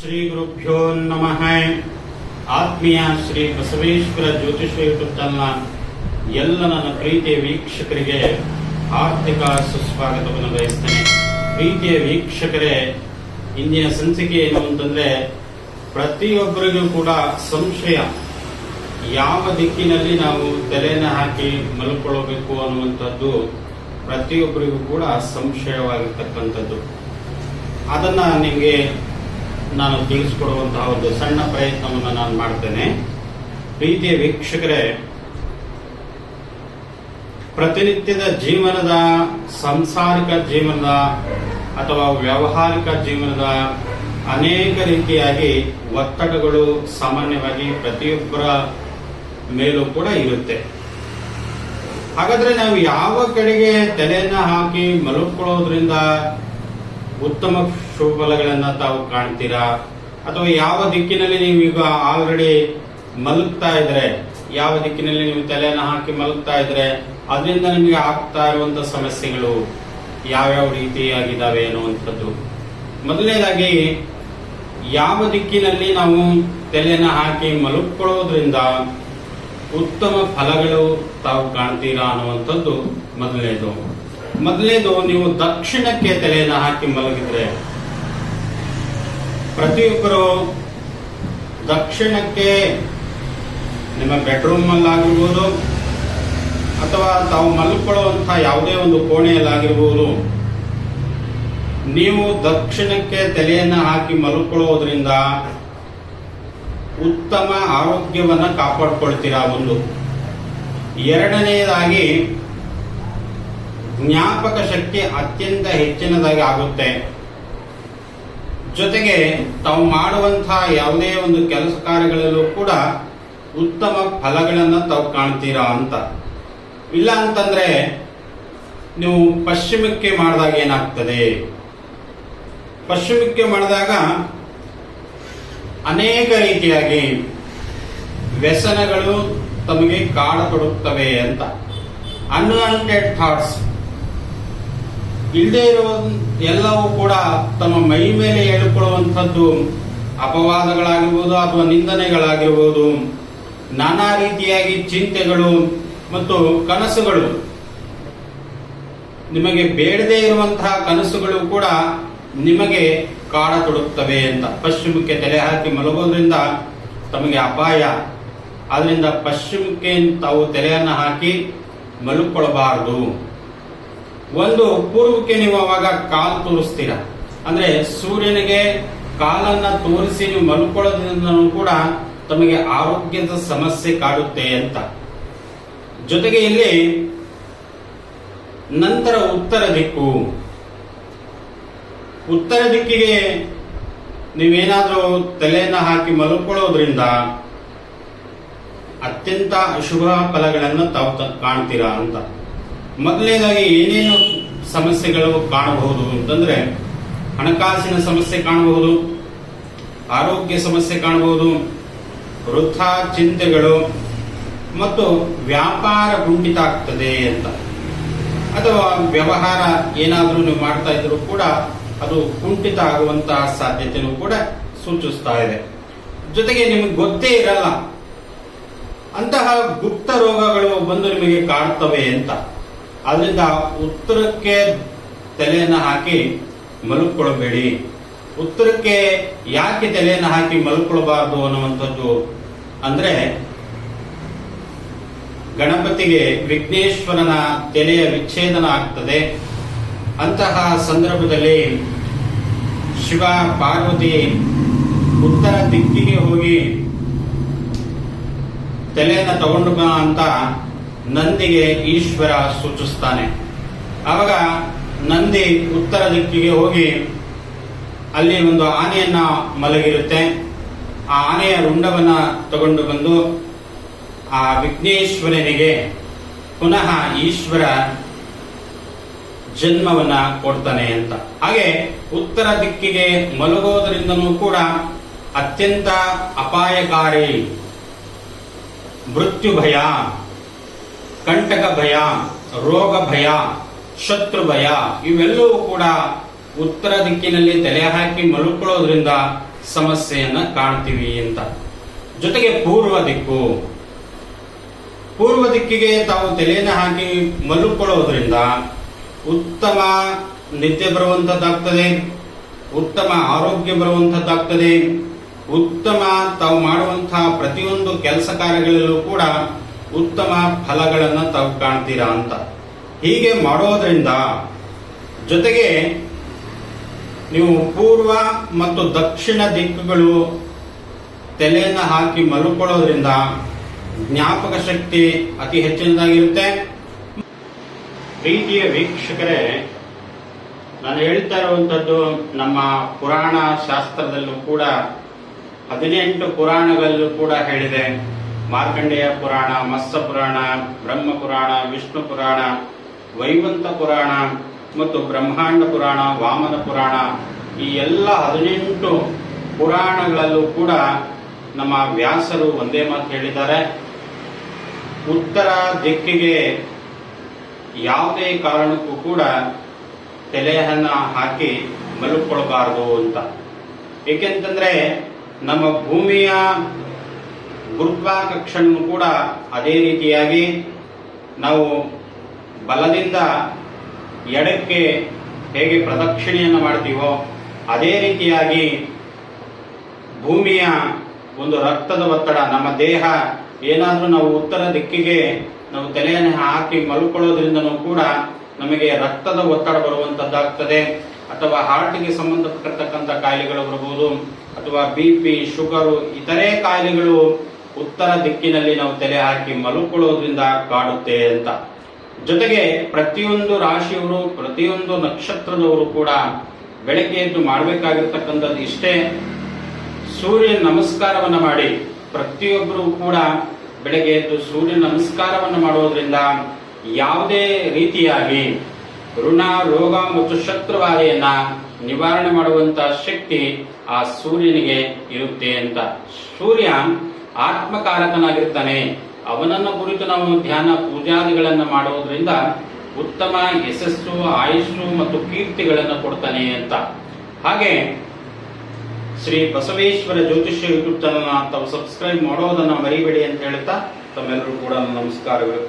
ಶ್ರೀ ಗುರುಭ್ಯೋ ನಮಃ. ಆತ್ಮೀಯ ಶ್ರೀ ಬಸವೇಶ್ವರ ಜ್ಯೋತಿಷ ಯೂಟ್ಯೂಬ್ ಎಲ್ಲ ನನ್ನ ಪ್ರೀತಿಯ ವೀಕ್ಷಕರಿಗೆ ಆರ್ಥಿಕ ಸುಸ್ವಾಗತವನ್ನು ಬಯಸ್ತೇನೆ. ಪ್ರೀತಿಯ ವೀಕ್ಷಕರೇ, ಇಂದಿನ ಸಂಚಿಕೆ ಏನು ಅಂತಂದ್ರೆ, ಪ್ರತಿಯೊಬ್ಬರಿಗೂ ಕೂಡ ಸಂಶಯ. ಯಾವ ದಿಕ್ಕಿನಲ್ಲಿ ನಾವು ತಲೆಯನ್ನ ಹಾಕಿ ಮಲ್ಕೊಳ್ಳಬೇಕು ಅನ್ನುವಂಥದ್ದು ಪ್ರತಿಯೊಬ್ಬರಿಗೂ ಕೂಡ ಸಂಶಯವಾಗಿರ್ತಕ್ಕಂಥದ್ದು. ಅದನ್ನ ನಿಮಗೆ ನಾನು ತಿಳಿಸಿಕೊಡುವಂತಹ ಒಂದು ಸಣ್ಣ ಪ್ರಯತ್ನವನ್ನು ನಾನು ಮಾಡ್ತೇನೆ. ಪ್ರೀತಿಯ ವೀಕ್ಷಕರೇ, ಪ್ರತಿನಿತ್ಯದ ಜೀವನದ, ಸಂಸಾರಿಕ ಜೀವನದ ಅಥವಾ ವ್ಯಾವಹಾರಿಕ ಜೀವನದ ಅನೇಕ ರೀತಿಯಾಗಿ ಒತ್ತಡಗಳು ಸಾಮಾನ್ಯವಾಗಿ ಪ್ರತಿಯೊಬ್ಬರ ಮೇಲೂ ಕೂಡ ಇರುತ್ತೆ. ಹಾಗಾದ್ರೆ ನಾವು ಯಾವ ಕಡೆಗೆ ತಲೆಯನ್ನ ಹಾಕಿ ಮಲಕೊಳ್ಳೋದ್ರಿಂದ ಉತ್ತಮ ಶುಭಫಲಗಳನ್ನ ತಾವು ಕಾಣ್ತೀರಾ? ಅಥವಾ ಯಾವ ದಿಕ್ಕಿನಲ್ಲಿ ನೀವು ಈಗ ಆಲ್ರೆಡಿ ಮಲಗ್ತಾ ಇದ್ರೆ, ಯಾವ ದಿಕ್ಕಿನಲ್ಲಿ ನೀವು ತಲೆಯನ್ನು ಹಾಕಿ ಮಲಗ್ತಾ ಇದ್ರೆ ಅದರಿಂದ ನಿಮಗೆ ಆಗ್ತಾ ಇರುವಂತ ಸಮಸ್ಯೆಗಳು ಯಾವ್ಯಾವ ರೀತಿಯಾಗಿದ್ದಾವೆ ಅನ್ನುವಂಥದ್ದು. ಮೊದಲನೇದಾಗಿ, ಯಾವ ದಿಕ್ಕಿನಲ್ಲಿ ನಾವು ತಲೆಯನ್ನು ಹಾಕಿ ಮಲಗ್ಕೊಳ್ಳೋದ್ರಿಂದ ಉತ್ತಮ ಫಲಗಳು ತಾವು ಕಾಣ್ತೀರಾ ಅನ್ನುವಂಥದ್ದು ಮೊದಲನೇದು. ಮೊದಲನೇದು ನೀವು ದಕ್ಷಿಣಕ್ಕೆ ತಲೆಯನ್ನು ಹಾಕಿ ಮಲಗಿದ್ರೆ, ಪ್ರತಿಯೊಬ್ಬರು ದಕ್ಷಿಣಕ್ಕೆ ನಿಮ್ಮ ಬೆಡ್ರೂಮ್ ಅಲ್ಲಾಗಿರ್ಬೋದು ಅಥವಾ ತಾವು ಮಲ್ಕೊಳ್ಳುವಂತಹ ಯಾವುದೇ ಒಂದು ಕೋಣೆಯಲ್ಲಾಗಿರ್ಬೋದು, ನೀವು ದಕ್ಷಿಣಕ್ಕೆ ತಲೆಯನ್ನು ಹಾಕಿ ಮಲ್ಕೊಳ್ಳೋದ್ರಿಂದ ಉತ್ತಮ ಆರೋಗ್ಯವನ್ನು ಕಾಪಾಡ್ಕೊಳ್ತೀರಾ ಒಂದು. ಎರಡನೆಯದಾಗಿ ಜ್ಞಾಪಕ ಶಕ್ತಿ ಅತ್ಯಂತ ಹೆಚ್ಚಿನದಾಗಿ ಆಗುತ್ತೆ. ಜೊತೆಗೆ ತಾವು ಮಾಡುವಂತಹ ಯಾವುದೇ ಒಂದು ಕೆಲಸ ಕಾರ್ಯಗಳಲ್ಲೂ ಕೂಡ ಉತ್ತಮ ಫಲಗಳನ್ನು ತಾವು ಕಾಣ್ತೀರಾ ಅಂತ. ಇಲ್ಲ ಅಂತಂದ್ರೆ ನೀವು ಪಶ್ಚಿಮಕ್ಕೆ ಮಾಡಿದಾಗ ಏನಾಗ್ತದೆ? ಪಶ್ಚಿಮಕ್ಕೆ ಮಾಡಿದಾಗ ಅನೇಕ ರೀತಿಯಾಗಿ ವ್ಯಸನಗಳು ತಮಗೆ ಕಾಡತೊಡಗುತ್ತವೆ ಅಂತ. ಅನ್ವಾಂಟೆಡ್ ಥಾಟ್ಸ್ ಇಲ್ಲದೆ ಇರುವ ಎಲ್ಲವೂ ಕೂಡ ತಮ್ಮ ಮೈ ಮೇಲೆ ಹೇಳಿಕೊಳ್ಳುವಂಥದ್ದು ಅಪವಾದಗಳಾಗಿರ್ಬೋದು ಅಥವಾ ನಿಂದನೆಗಳಾಗಿರ್ಬೋದು, ನಾನಾ ರೀತಿಯಾಗಿ ಚಿಂತೆಗಳು ಮತ್ತು ಕನಸುಗಳು. ನಿಮಗೆ ಬೇಡದೇ ಇರುವಂತಹ ಕನಸುಗಳು ಕೂಡ ನಿಮಗೆ ಕಾಡತೊಡಗುತ್ತವೆ ಅಂತ. ಪಶ್ಚಿಮಕ್ಕೆ ತಲೆ ಹಾಕಿ ಮಲಗೋದ್ರಿಂದ ತಮಗೆ ಅಪಾಯ. ಆದ್ರಿಂದ ಪಶ್ಚಿಮಕ್ಕೆ ತಾವು ತಲೆಯನ್ನು ಹಾಕಿ ಮಲ್ಕೊಳ್ಬಾರದು ಒಂದು ಪೂರ್ವಕ್ಕೆ ನೀವು ಅವಾಗ ಕಾಲ್ ತೋರಿಸ್ತೀರ. ಅಂದ್ರೆ ಸೂರ್ಯನಿಗೆ ಕಾಲನ್ನ ತೋರಿಸಿ ನೀವು ಮಲ್ಕೊಳ್ಳೋದ್ರಿಂದ ಕೂಡ ತಮಗೆ ಆರೋಗ್ಯದ ಸಮಸ್ಯೆ ಕಾಡುತ್ತೆ ಅಂತ. ಜೊತೆಗೆ ಇಲ್ಲಿ ನಂತರ ಉತ್ತರ ದಿಕ್ಕು. ಉತ್ತರ ದಿಕ್ಕಿಗೆ ನೀವೇನಾದರೂ ತಲೆಯನ್ನ ಹಾಕಿ ಮಲ್ಕೊಳ್ಳೋದ್ರಿಂದ ಅತ್ಯಂತ ಅಶುಭ ಫಲಗಳನ್ನು ತಾವು ಕಾಣ್ತೀರಾ ಅಂತ. ಮೊದಲನೇದಾಗಿ ಏನೇನು ಸಮಸ್ಯೆಗಳು ಕಾಣಬಹುದು ಅಂತಂದ್ರೆ ಹಣಕಾಸಿನ ಸಮಸ್ಯೆ ಕಾಣಬಹುದು, ಆರೋಗ್ಯ ಸಮಸ್ಯೆ ಕಾಣಬಹುದು ವೃಥಾ ಚಿಂತೆಗಳು ಮತ್ತು ವ್ಯಾಪಾರ ಕುಂಠಿತ ಆಗ್ತದೆ ಅಂತ. ಅಥವಾ ವ್ಯವಹಾರ ಏನಾದರೂ ನೀವು ಮಾಡ್ತಾ ಇದ್ರು ಕೂಡ ಅದು ಕುಂಠಿತ ಆಗುವಂತಹ ಸಾಧ್ಯತೆಯೂ ಕೂಡ ಸೂಚಿಸ್ತಾ ಇದೆ. ಜೊತೆಗೆ ನಿಮಗೆ ಗೊತ್ತೇ ಇರಲ್ಲ, ಅಂತಹ ಗುಪ್ತ ರೋಗಗಳು ಬಂದು ನಿಮಗೆ ಕಾಡ್ತವೆ ಅಂತ. ಆದ್ರಿಂದ ಉತ್ತರಕ್ಕೆ ತಲೆಯನ್ನು ಹಾಕಿ ಮಲ್ಕೊಳ್ಬೇಡಿ ಉತ್ತರಕ್ಕೆ ಯಾಕೆ ತಲೆಯನ್ನು ಹಾಕಿ ಮಲ್ಕೊಳ್ಬಾರ್ದು ಅನ್ನುವಂಥದ್ದು ಅಂದ್ರೆ ಗಣಪತಿಗೆ ವಿಘ್ನೇಶ್ವರನ ತಲೆಯ ವಿಚ್ಛೇದನ ಆಗ್ತದೆ. ಅಂತಹ ಸಂದರ್ಭದಲ್ಲಿ ಶಿವ ಪಾರ್ವತಿ ಉತ್ತರ ದಿಕ್ಕಿಗೆ ಹೋಗಿ ತಲೆಯನ್ನು ತಗೊಂಡು ಅಂತ ನಂದಿಗೆ ಈಶ್ವರ ಸೂಚಿಸ್ತಾನೆ. ಆವಾಗ ನಂದಿ ಉತ್ತರ ದಿಕ್ಕಿಗೆ ಹೋಗಿ ಅಲ್ಲಿ ಒಂದು ಆನೆಯನ್ನ ಮಲಗಿರುತ್ತೆ. ಆ ಆನೆಯ ರುಂಡವನ್ನ ತಗೊಂಡು ಬಂದು ಆ ವಿಘ್ನೇಶ್ವರನಿಗೆ ಪುನಃ ಈಶ್ವರ ಜನ್ಮವನ್ನ ಕೊಡ್ತಾನೆ ಅಂತ. ಹಾಗೆ ಉತ್ತರ ದಿಕ್ಕಿಗೆ ಮಲಗೋದರಿಂದನೂ ಕೂಡ ಅತ್ಯಂತ ಅಪಾಯಕಾರಿ ಮೃತ್ಯು ಭಯ ಕಂಟಕ ಭಯ, ರೋಗ ಭಯ, ಶತ್ರು ಭಯ, ಇವೆಲ್ಲವೂ ಕೂಡ ಉತ್ತರ ದಿಕ್ಕಿನಲ್ಲಿ ತಲೆ ಹಾಕಿ ಮಲ್ಕೊಳ್ಳೋದ್ರಿಂದ ಸಮಸ್ಯೆಯನ್ನ ಕಾಣ್ತೀವಿ ಅಂತ. ಜೊತೆಗೆ ಪೂರ್ವ ದಿಕ್ಕು. ಪೂರ್ವ ದಿಕ್ಕಿಗೆ ತಾವು ತಲೆಯನ್ನು ಹಾಕಿ ಮಲ್ಕೊಳ್ಳೋದ್ರಿಂದ ಉತ್ತಮ ನಿದ್ದೆ ಬರುವಂತದ್ದಾಗ್ತದೆ, ಉತ್ತಮ ಆರೋಗ್ಯ ಬರುವಂತದ್ದಾಗ್ತದೆ, ಉತ್ತಮ ತಾವು ಮಾಡುವಂತಹ ಪ್ರತಿಯೊಂದು ಕೆಲಸ ಕಾರ್ಯಗಳಲ್ಲೂ ಕೂಡ ಉತ್ತಮ ಫಲಗಳನ್ನು ತಾವು ಕಾಣ್ತೀರಾ ಅಂತ. ಹೀಗೆ ಮಾಡೋದ್ರಿಂದ ಜೊತೆಗೆ ನೀವು ಪೂರ್ವ ಮತ್ತು ದಕ್ಷಿಣ ದಿಕ್ಕುಗಳು ತಲೆಯನ್ನು ಹಾಕಿ ಮಲ್ಕೊಳ್ಳೋದ್ರಿಂದ ಜ್ಞಾಪಕ ಶಕ್ತಿ ಅತಿ ಹೆಚ್ಚಿನದಾಗಿರುತ್ತೆ. ಪ್ರೀತಿಯ ವೀಕ್ಷಕರೇ, ನಾನು ಹೇಳ್ತಾ ಇರುವಂತದ್ದು ನಮ್ಮ ಪುರಾಣ ಶಾಸ್ತ್ರದಲ್ಲೂ ಕೂಡ, ಹದಿನೆಂಟು ಪುರಾಣಗಳಲ್ಲೂ ಕೂಡ ಹೇಳಿದೆ. ಮಾರ್ಕಂಡೇಯ ಪುರಾಣ ಮತ್ಸ ಪುರಾಣ ಬ್ರಹ್ಮ ಪುರಾಣ ವಿಷ್ಣು ಪುರಾಣ ವೈವಂತ ಪುರಾಣ ಮತ್ತು ಬ್ರಹ್ಮಾಂಡ ಪುರಾಣ, ವಾಮನ ಪುರಾಣ ಈ ಎಲ್ಲ ಹದಿನೆಂಟು ಪುರಾಣಗಳಲ್ಲೂ ಕೂಡ ನಮ್ಮ ವ್ಯಾಸರು ಒಂದೇ ಮಾತು ಹೇಳಿದ್ದಾರೆ. ಉತ್ತರ ದಿಕ್ಕಿಗೆ ಯಾವುದೇ ಕಾರಣಕ್ಕೂ ಕೂಡ ತಲೆಯನ್ನ ಹಾಕಿ ಮಲುಕೊಳ್ಬಾರದು ಅಂತ. ಏಕೆಂತಂದ್ರೆ ನಮ್ಮ ಭೂಮಿಯ ಗುರುತ್ವಾಕರ್ಷಣೆಯೂ ಕೂಡ ಅದೇ ರೀತಿಯಾಗಿ ನಾವು ಬಲದಿಂದ ಎಡಕ್ಕೆ ಹೇಗೆ ಪ್ರದಕ್ಷಿಣೆಯನ್ನು ಮಾಡ್ತೀವೋ ಅದೇ ರೀತಿಯಾಗಿ ಭೂಮಿಯ ಒಂದು ರಕ್ತದ ಒತ್ತಡ, ನಮ್ಮ ದೇಹ, ಏನಾದರೂ ನಾವು ಉತ್ತರ ದಿಕ್ಕಿಗೆ ನಾವು ತಲೆಯನ್ನು ಹಾಕಿ ಮಲ್ಕೊಳ್ಳೋದ್ರಿಂದನೂ ಕೂಡ ನಮಗೆ ರಕ್ತದ ಒತ್ತಡ ಬರುವಂತದ್ದಾಗ್ತದೆ. ಅಥವಾ ಹಾರ್ಟ್ಗೆ ಸಂಬಂಧಪಟ್ಟಿರ್ತಕ್ಕಂಥ ಕಾಯಿಲೆಗಳು ಬರಬಹುದು ಅಥವಾ ಬಿ ಪಿ ಶುಗರು ಇತರೆ ಕಾಯಿಲೆಗಳು ಉತ್ತರ ದಿಕ್ಕಿನಲ್ಲಿ ನಾವು ತಲೆ ಹಾಕಿ ಮಲ್ಕೊಳ್ಳೋದ್ರಿಂದ ಕಾಡುತ್ತೆ ಅಂತ. ಜೊತೆಗೆ ಪ್ರತಿಯೊಂದು ರಾಶಿಯವರು, ಪ್ರತಿಯೊಂದು ನಕ್ಷತ್ರದವರು ಕೂಡ ಬೆಳಗ್ಗೆ ಎದ್ದು ಮಾಡಬೇಕಾಗಿರ್ತಕ್ಕಂಥದ್ದು ಇಷ್ಟೇ. ಸೂರ್ಯ ನಮಸ್ಕಾರವನ್ನ ಮಾಡಿ ಪ್ರತಿಯೊಬ್ಬರು ಕೂಡ ಬೆಳಗ್ಗೆ ಎದ್ದು ಸೂರ್ಯ ನಮಸ್ಕಾರವನ್ನ ಮಾಡೋದ್ರಿಂದ ಯಾವುದೇ ರೀತಿಯಾಗಿ ಋಣ, ರೋಗ ಮತ್ತು ಶತ್ರುವಾದಿಯನ್ನ ನಿವಾರಣೆ ಮಾಡುವಂತ ಶಕ್ತಿ ಆ ಸೂರ್ಯನಿಗೆ ಇರುತ್ತೆ ಅಂತ. ಸೂರ್ಯ ಆತ್ಮಕಾರಕನಾಗಿರ್ತಾನೆ. ಅವನನ್ನು ಕುರಿತು ನಾವು ಧ್ಯಾನ ಪೂಜಾದಿಗಳನ್ನು ಮಾಡುವುದರಿಂದ ಉತ್ತಮ ಯಶಸ್ಸು, ಆಯುಸ್ಸು ಮತ್ತು ಕೀರ್ತಿಗಳನ್ನು ಕೊಡ್ತಾನೆ ಅಂತ. ಹಾಗೆ ಶ್ರೀ ಬಸವೇಶ್ವರ ಜ್ಯೋತಿಷ್ಯ ಯೂಟ್ಯೂಬ್ ಚಾನಲ್ ತಾವು ಸಬ್ಸ್ಕ್ರೈಬ್ ಮಾಡೋದನ್ನ ಮರಿಬೇಡಿ ಅಂತ ಹೇಳ್ತಾ ತಮ್ಮೆಲ್ಲರೂ ಕೂಡ ನಮಸ್ಕಾರಗಳು.